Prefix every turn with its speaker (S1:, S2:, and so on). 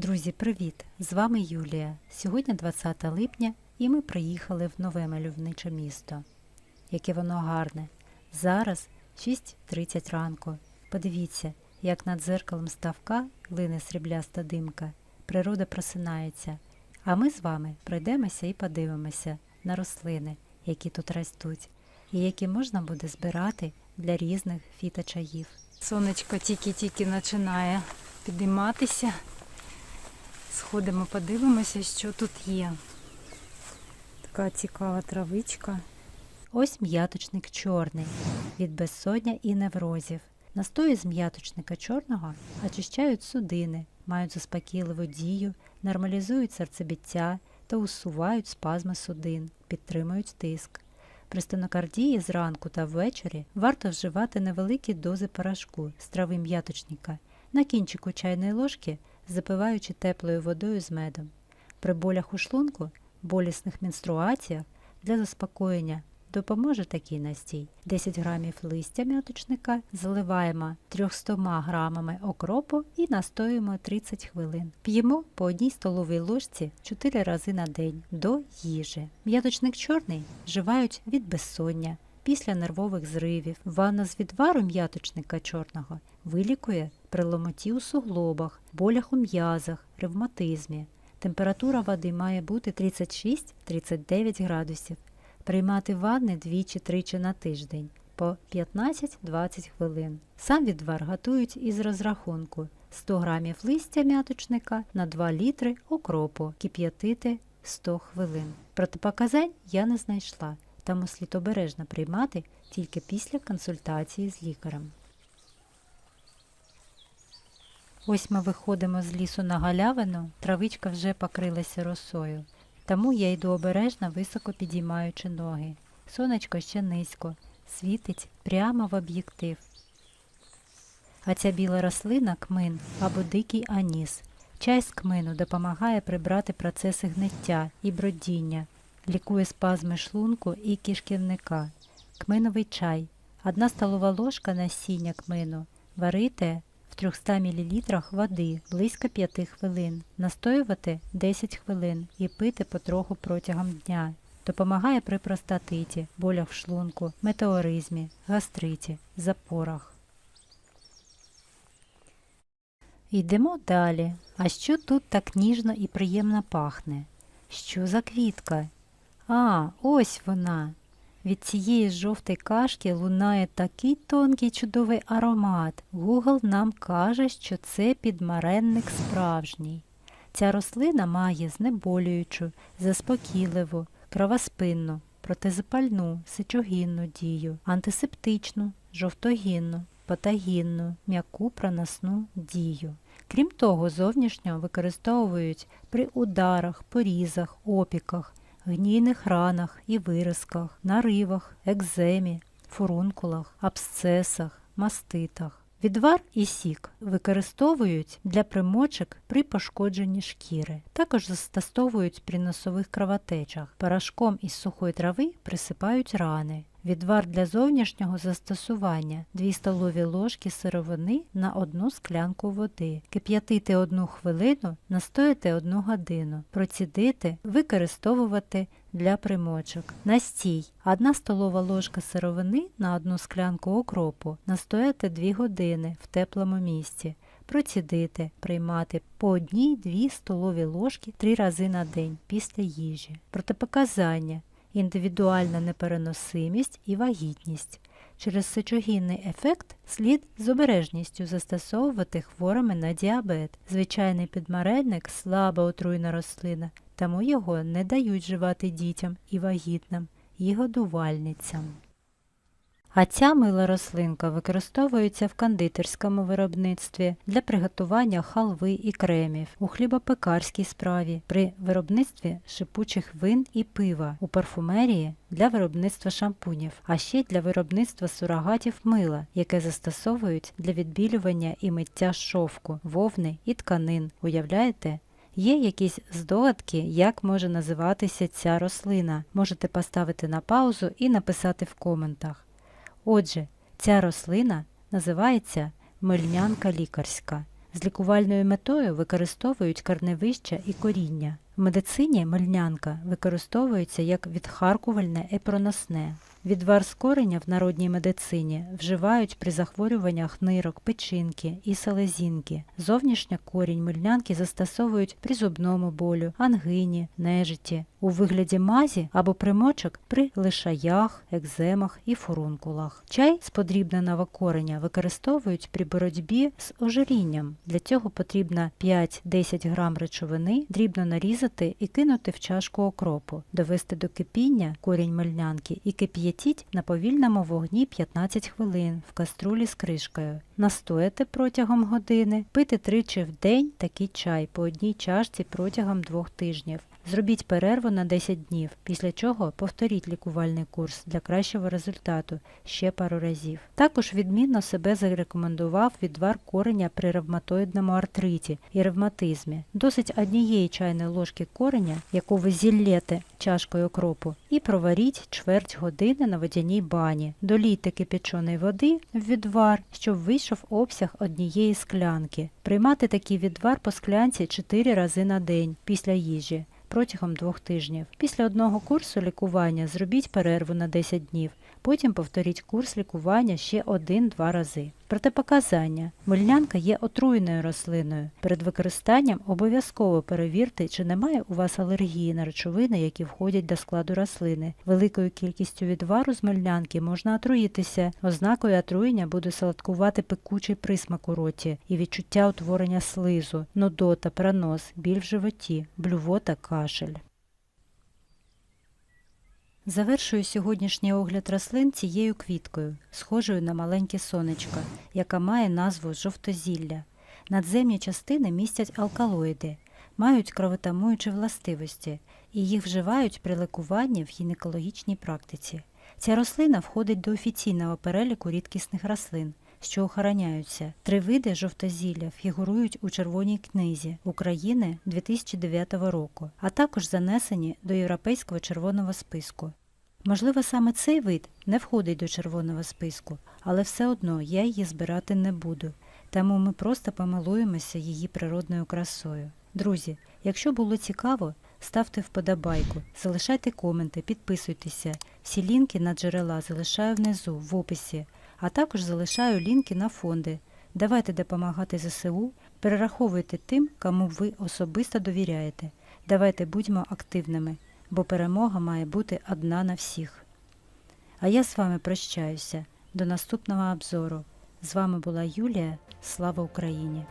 S1: Друзі, привіт! З вами Юлія. Сьогодні 20 липня і ми приїхали в нове мальовниче місто. Яке воно гарне. Зараз 6.30 ранку. Подивіться, як над дзеркалом ставка лине срібляста димка. Природа просинається. А ми з вами пройдемося і подивимося на рослини, які тут ростуть, і які можна буде збирати для різних фіточаїв. Сонечко тільки-тільки починає підійматися. Сходимо, подивимося, що тут є. Така цікава травичка. Ось м'яточник чорний від безсоння і неврозів. Настої з м'яточника чорного очищають судини, мають заспокійливу дію, нормалізують серцебіття та усувають спазми судин, підтримують тиск. При стенокардії зранку та ввечері варто вживати невеликі дози порошку з трави м'яточника на кінчику чайної ложки, запиваючи теплою водою з медом. При болях у шлунку, болісних менструаціях для заспокоєння допоможе такий настій. 10 грамів листя м'яточника заливаємо 300 грамами окропу і настоюємо 30 хвилин. П'ємо по одній столовій ложці 4 рази на день до їжі. М'яточник чорний вживають від безсоння, після нервових зривів. Ванна з відвару м'яточника чорного вилікує при ломоті у суглобах, болях у м'язах, ревматизмі. Температура води має бути 36-39 градусів. Приймати ванни двічі-тричі на тиждень по 15-20 хвилин. Сам відвар готують із розрахунку 100 грамів листя м'яточника на 2 літри окропу, кип'ятити 100 хвилин. Протипоказань я не знайшла, тому слід обережно приймати тільки після консультації з лікарем. Ось ми виходимо з лісу на галявину, травичка вже покрилася росою. Тому я йду обережно, високо підіймаючи ноги. Сонечко ще низько, світить прямо в об'єктив. А ця біла рослина кмин або дикий аніс. Чай з кмину допомагає прибрати процеси гниття і бродіння, лікує спазми шлунку і кишківника. Кминовий чай. Одна столова ложка насіння кмину. Варите 300 мл води близько 5 хвилин, настоювати 10 хвилин і пити потроху протягом дня. Допомагає при простатиті, болях в шлунку, метеоризмі, гастриті, запорах. Йдемо далі. А що тут так ніжно і приємно пахне? Що за квітка? А, ось вона. Від цієї жовтої кашки лунає такий тонкий чудовий аромат. Гугл нам каже, що це підмаренник справжній. Ця рослина має знеболюючу, заспокійливу, кровоспинну, протизапальну, сечогінну дію, антисептичну, жовтогінну, патогінну, м'яку проносну дію. Крім того, зовнішньо використовують при ударах, порізах, опіках, гнійних ранах і виразках, наривах, екземі, фурункулах, абсцесах, маститах. Відвар і сік використовують для примочок при пошкодженні шкіри. Також застосовують при носових кровотечах. Порошком із сухої трави присипають рани. Відвар для зовнішнього застосування 2 столові ложки сировини на одну склянку води. Кип'ятити одну хвилину, настояти одну годину. Процідити, використовувати для примочок. Настій. 1 столова ложка сировини на одну склянку окропу. Настояти 2 години в теплому місці. Процідити, приймати по одній-дві столові ложки 3 рази на день після їжі. Протипоказання індивідуальна непереносимість і вагітність. Через сечогінний ефект слід з обережністю застосовувати хворими на діабет. Звичайний підмарельник слаба отруйна рослина, тому його не дають живати дітям і вагітним, і годувальницям. А ця мила рослинка використовується в кондитерському виробництві для приготування халви і кремів, у хлібопекарській справі, при виробництві шипучих вин і пива, у парфумерії для виробництва шампунів, а ще для виробництва сурогатів мила, яке застосовують для відбілювання і миття шовку, вовни і тканин. Уявляєте? Є якісь здогадки, як може називатися ця рослина. Можете поставити на паузу і написати в коментах. Отже, ця рослина називається мильнянка лікарська. З лікувальною метою використовують корневища і коріння. В медицині мельнянка використовується як відхаркувальне і проносне. Відвар з кореня в народній медицині вживають при захворюваннях нирок, печінки і селезінки. Зовнішньо корінь мильнянки застосовують при зубному болю, ангині, нежиті, у вигляді мазі або примочок при лишаях, екземах і фурункулах. Чай з подрібненого кореня використовують при боротьбі з ожирінням. Для цього потрібно 5-10 грам речовини дрібно нарізати і кинути в чашку окропу, довести до кипіння корінь мельнянки і кип'ятіть на повільному вогні 15 хвилин в каструлі з кришкою. Настояти протягом години, пити тричі в день такий чай по одній чашці протягом двох тижнів. Зробіть перерву на 10 днів, після чого повторіть лікувальний курс для кращого результату ще пару разів. Також відмінно себе зарекомендував відвар кореня при ревматоїдному артриті і ревматизмі. Досить однієї чайної ложки кореня, яку ви зіллєте чашкою окропу, і проваріть чверть години на водяній бані. Долійте кипяченої води в відвар, щоб вийшов обсяг однієї склянки. Приймати такий відвар по склянці 4 рази на день після їжі протягом двох тижнів. Після одного курсу лікування зробіть перерву на 10 днів, потім повторіть курс лікування ще 1-2 рази. Протипоказання. Мильнянка є отруєною рослиною. Перед використанням обов'язково перевірте, чи немає у вас алергії на речовини, які входять до складу рослини. Великою кількістю відвару з мильнянки можна отруїтися. Ознакою отруєння буде солодкувати пекучий присмак у роті і відчуття утворення слизу, нудота, пронос, біль в животі, блювота, кашель. Завершую сьогоднішній огляд рослин цією квіткою, схожою на маленьке сонечко, яка має назву жовтозілля. Надземні частини містять алкалоїди, мають кровотамуючі властивості і їх вживають при лікуванні в гінекологічній практиці. Ця рослина входить до офіційного переліку рідкісних рослин, що охороняються. Три види жовтозілля фігурують у Червоній книзі України 2009 року, а також занесені до Європейського червоного списку. Можливо, саме цей вид не входить до червоного списку, але все одно я її збирати не буду, тому ми просто помилуємося її природною красою. Друзі, якщо було цікаво, ставте вподобайку, залишайте коменти, підписуйтеся. Всі лінки на джерела залишаю внизу в описі, а також залишаю лінки на фонди. Давайте допомагати ЗСУ, перераховуйте тим, кому ви особисто довіряєте. Давайте будьмо активними, бо перемога має бути одна на всіх. А я з вами прощаюся. До наступного обзору. З вами була Юлія. Слава Україні!